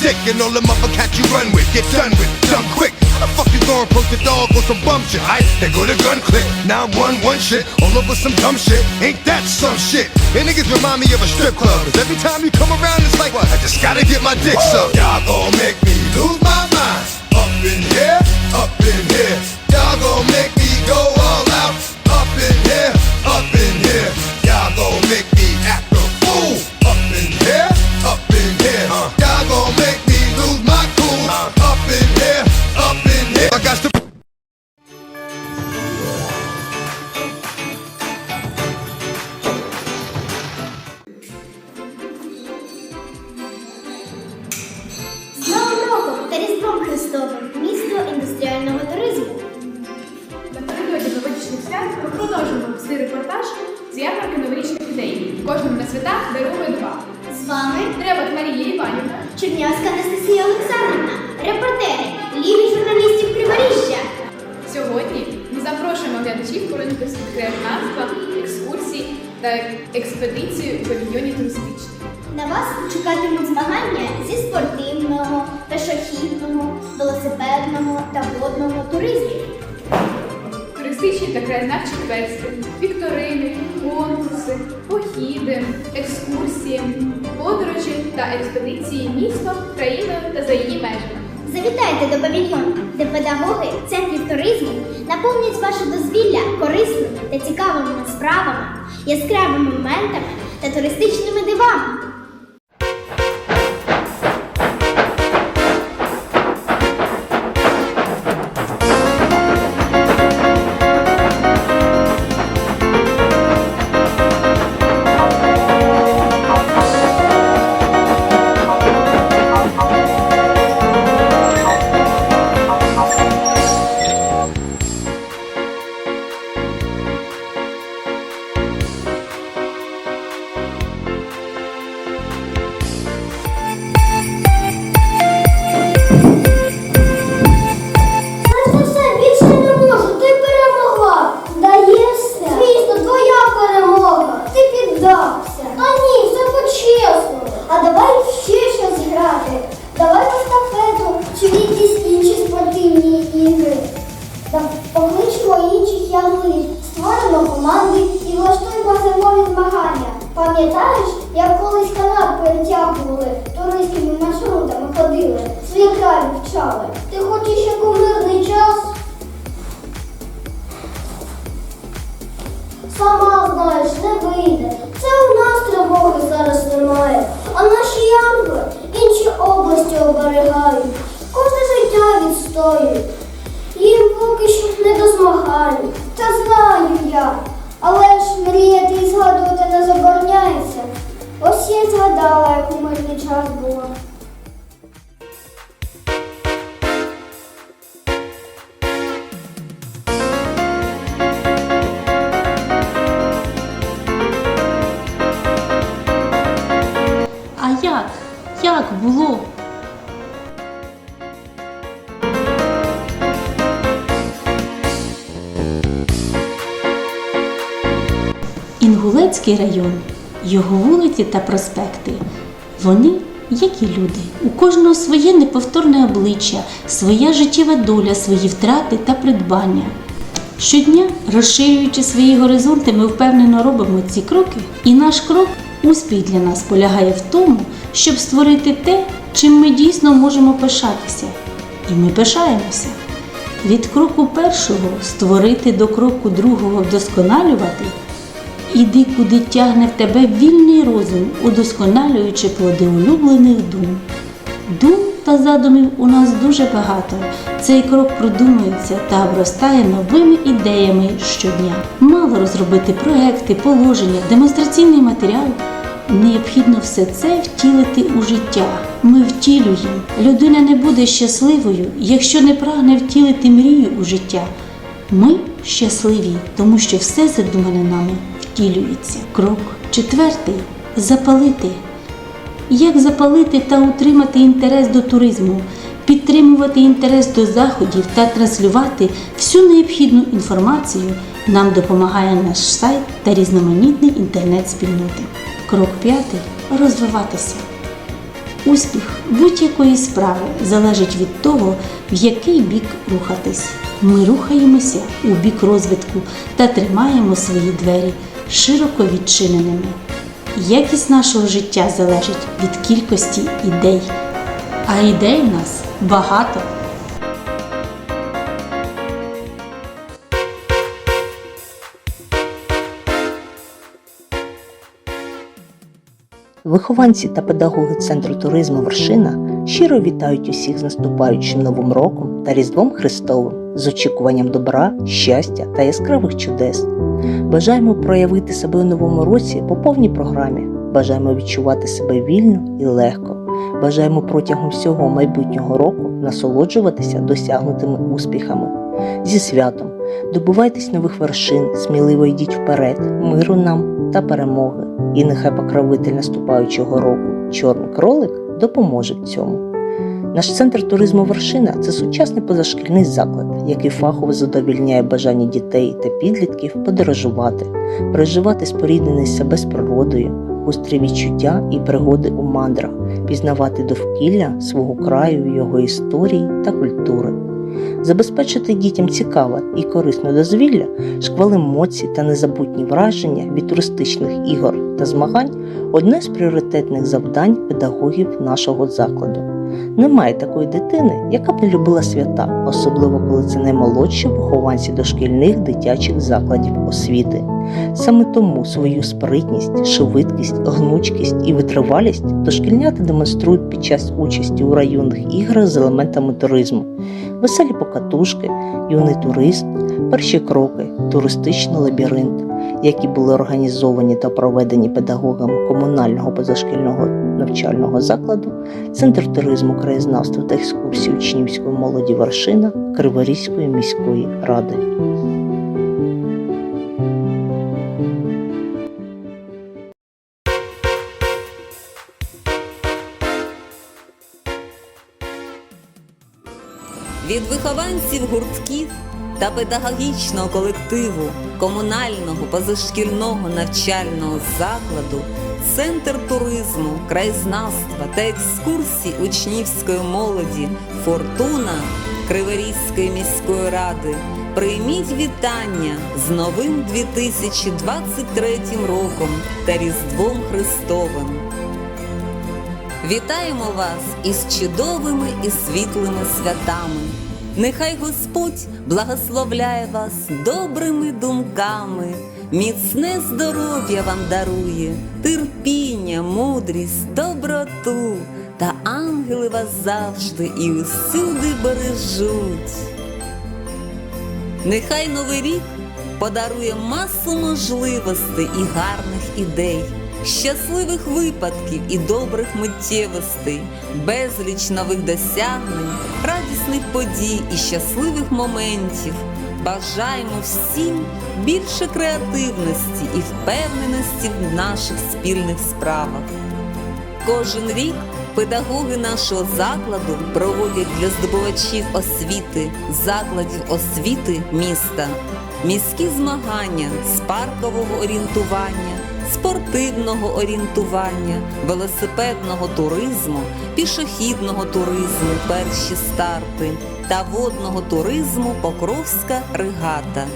dick. And all the motherfuckers you run with, get done with, done quick. How the fuck you gonna approach the dog with some bum shit? Alright, they go to gun click. Now one, one shit, all over some dumb shit. Ain't that some shit? And niggas remind me of a strip club. Cause every time you come around, it's like, what? I just gotta get my dick sucked. Y'all gon' make me lose my mind. Up in here, up in here. Y'all gon' make та краєзнавчі квести, вікторини, конкурси, походи, екскурсії, подорожі та експедиції містом, країною та за її межами. Завітайте до павільйону, де педагоги центрів туризму наповнять ваше дозвілля корисними та цікавими справами, яскравими моментами та туристичними дивами. До. Та знаю я. Але ж мріяти і згадувати не забороняється. Ось я згадала, як у мирний час було. Інгулецький район, його вулиці та проспекти. Вони, як і люди, у кожного своє неповторне обличчя, своя життєва доля, свої втрати та придбання. Щодня, розширюючи свої горизонти, ми впевнено робимо ці кроки, і наш крок, успіх для нас полягає в тому, щоб створити те, чим ми дійсно можемо пишатися. І ми пишаємося. Від кроку першого створити до кроку другого вдосконалювати. Іди, куди тягне в тебе вільний розум, удосконалюючи плоди улюблених дум. Дум та задумів у нас дуже багато. Цей крок продумується та обростає новими ідеями щодня. Мало розробити проекти, положення, демонстраційний матеріал. Необхідно все це втілити у життя. Ми втілюємо. Людина не буде щасливою, якщо не прагне втілити мрію у життя. Ми щасливі, тому що все задумане нами втілюється. Крок четвертий запалити. Як запалити та утримати інтерес до туризму, підтримувати інтерес до заходів та транслювати всю необхідну інформацію нам допомагає наш сайт та різноманітні інтернет-спільноти. Крок п'ятий розвиватися. Успіх будь-якої справи залежить від того, в який бік рухатись. Ми рухаємося у бік розвитку та тримаємо свої двері широко відчиненими. Якість нашого життя залежить від кількості ідей, а ідей в нас багато. Вихованці та педагоги Центру туризму Вершина щиро вітають усіх з наступаючим Новим роком та Різдвом Христовим з очікуванням добра, щастя та яскравих чудес. Бажаємо проявити себе у новому році по повній програмі. Бажаємо відчувати себе вільно і легко. Бажаємо протягом всього майбутнього року насолоджуватися досягнутими успіхами. Зі святом добувайтесь нових вершин, сміливо йдіть вперед, миру нам та перемоги. І нехай покровитель наступаючого року, чорний кролик, допоможе в цьому. Наш центр туризму Вершина це сучасний позашкільний заклад, який фахово задовільняє бажання дітей та підлітків подорожувати, переживати спорідненість себе з природою, гострі відчуття і пригоди у мандрах, пізнавати довкілля свого краю, його історії та культури. Забезпечити дітям цікаве і корисне дозвілля, шквал емоцій та незабутні враження від туристичних ігор та змагань одне з пріоритетних завдань педагогів нашого закладу. Немає такої дитини, яка б не любила свята, особливо коли це наймолодші вихованці дошкільних дитячих закладів освіти. Саме тому свою спритність, швидкість, гнучкість і витривалість дошкільнята демонструють під час участі у районних іграх з елементами туризму, веселі покатушки, юний турист, перші кроки, туристичний лабіринт, які були організовані та проведені педагогами комунального позашкільного навчального закладу, Центр туризму, краєзнавства та екскурсій учнівської молоді Вершина Криворізької міської ради. Від вихованців гуртків та педагогічного колективу комунального позашкільного навчального закладу Центр туризму, краєзнавства та екскурсій учнівської молоді Фортуна Криворізької міської ради прийміть вітання з новим 2023 роком та Різдвом Христовим. Вітаємо вас із чудовими і світлими святами. Нехай Господь благословляє вас добрими думками, міцне здоров'я вам дарує, терпіння, мудрість, доброту, та ангели вас завжди і усюди бережуть. Нехай новий рік подарує масу можливостей і гарних ідей, щасливих випадків і добрих миттєвостей, безліч нових досягнень, радісних подій і щасливих моментів. Бажаємо всім більше креативності і впевненості в наших спільних справах. Кожен рік педагоги нашого закладу проводять для здобувачів освіти, закладів освіти міста, міські змагання з паркового орієнтування, спортивного орієнтування, велосипедного туризму, пішохідного туризму, перші старти та водного туризму Покровська регата.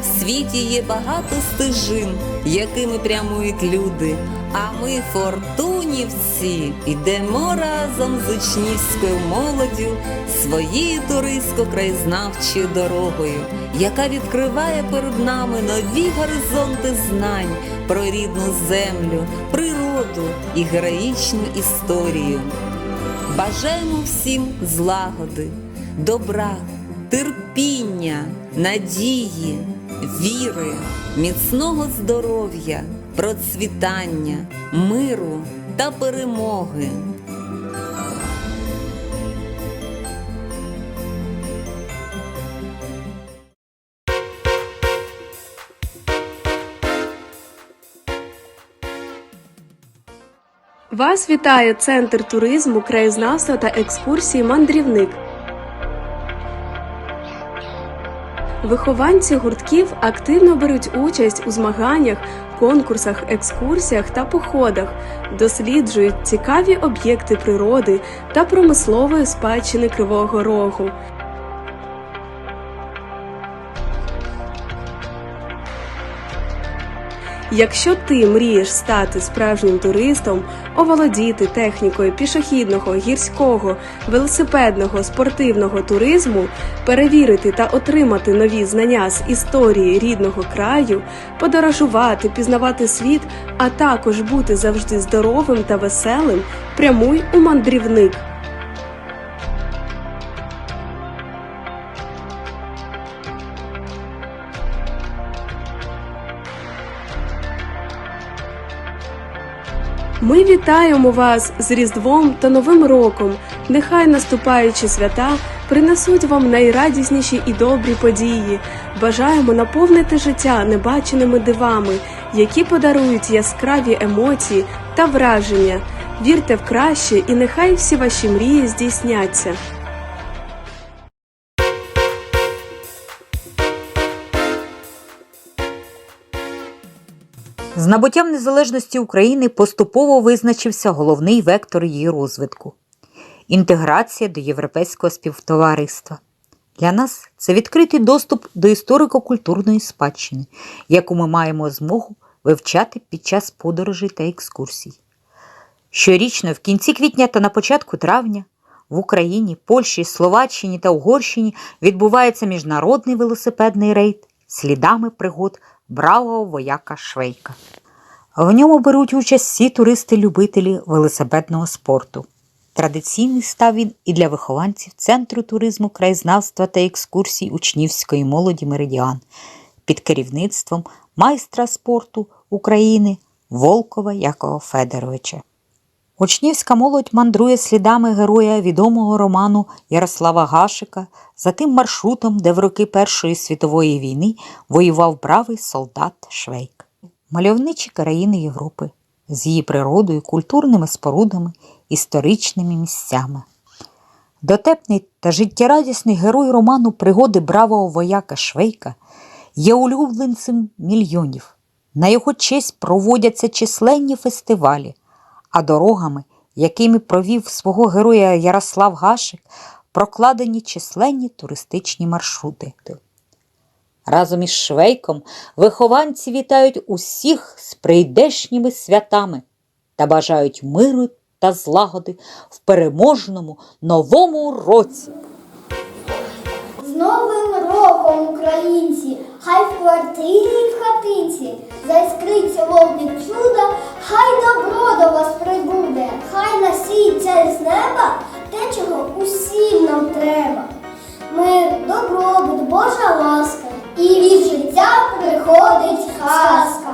В світі є багато стежин, якими прямують люди. А ми, фортунівці, йдемо разом з учнівською молоддю своєю туристсько-краєзнавчою дорогою, яка відкриває перед нами нові горизонти знань про рідну землю, природу і героїчну історію. Бажаємо всім злагоди, добра, терпіння, надії, віри, міцного здоров'я, процвітання, миру та перемоги. Вас вітає Центр туризму, краєзнавства та екскурсії Мандрівник. Вихованці гуртків активно беруть участь у змаганнях конкурсах, екскурсіях та походах, досліджують цікаві об'єкти природи та промислової спадщини Кривого Рогу. Якщо ти мрієш стати справжнім туристом, оволодіти технікою пішохідного, гірського, велосипедного, спортивного туризму, перевірити та отримати нові знання з історії рідного краю, подорожувати, пізнавати світ, а також бути завжди здоровим та веселим, прямуй у мандрівник. Ми вітаємо вас з Різдвом та Новим роком. Нехай наступаючі свята принесуть вам найрадісніші і добрі події. Бажаємо наповнити життя небаченими дивами, які подарують яскраві емоції та враження. Вірте в краще, і нехай всі ваші мрії здійсняться. З набуттям незалежності України поступово визначився головний вектор її розвитку інтеграція до європейського співтовариства. Для нас це відкритий доступ до історико-культурної спадщини, яку ми маємо змогу вивчати під час подорожей та екскурсій. Щорічно, в кінці квітня та на початку травня, в Україні, Польщі, Словаччині та Угорщині відбувається міжнародний велосипедний рейд слідами пригод бравого вояка Швейка. В ньому беруть участь всі туристи-любителі велосипедного спорту. Традиційний став він і для вихованців Центру туризму, краєзнавства та екскурсій учнівської молоді Меридіан під керівництвом майстра спорту України Волкова Якова Федоровича. Учнівська молодь мандрує слідами героя відомого роману Ярослава Гашика за тим маршрутом, де в роки Першої світової війни воював бравий солдат Швейк. Мальовничі країни Європи з її природою, культурними спорудами, історичними місцями. Дотепний та життєрадісний герой роману Пригоди бравого вояка Швейка є улюбленцем мільйонів. На його честь проводяться численні фестивалі, а дорогами, якими провів свого героя Ярослав Гашик, прокладені численні туристичні маршрути. Разом із Швейком вихованці вітають усіх з прийдешніми святами та бажають миру та злагоди в переможному новому році. З Новим роком, українці! Хай в квартирі і в хатинці заіскриться вогник чуда, хай добро до вас прибуде, хай насіється з неба те, чого усім нам треба. Мир, добробут, Божа ласка, і від життя приходить казка.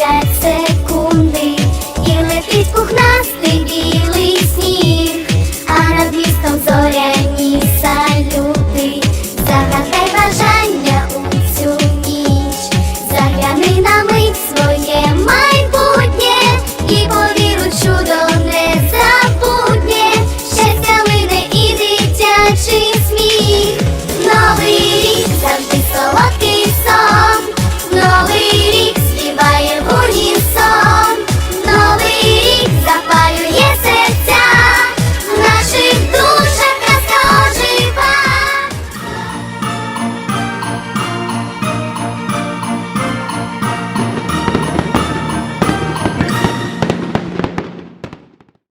Jackson.